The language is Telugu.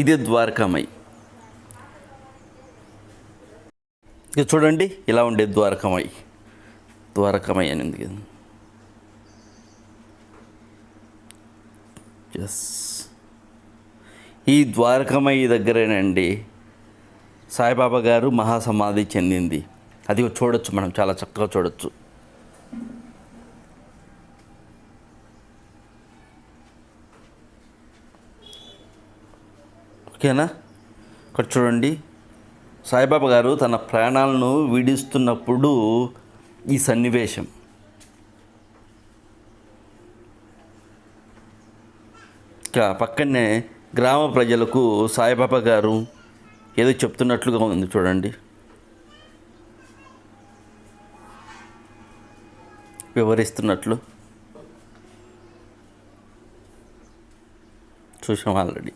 ఇది ద్వారకామై. ఇక చూడండి ఇలా ఉండే ద్వారకామై. ద్వారకామై అని ఉంది ఎస్ ఈ ద్వారకామయ్య దగ్గరేనండి సాయిబాబా గారు మహాసమాధి చెందింది. అది చూడొచ్చు మనం చాలా చక్కగా చూడొచ్చు. ఓకేనా? ఇక్కడ చూడండి. సాయిబాబా గారు తన ప్రాణాలను వీడిస్తున్నప్పుడు ఈ సన్నివేశం. ఇక పక్కనే గ్రామ ప్రజలకు సాయిబాబా గారు ఏదో చెప్తున్నట్లుగా ఉంది చూడండి. వివరిస్తున్నట్లు. చూసాం ఆల్రెడీ.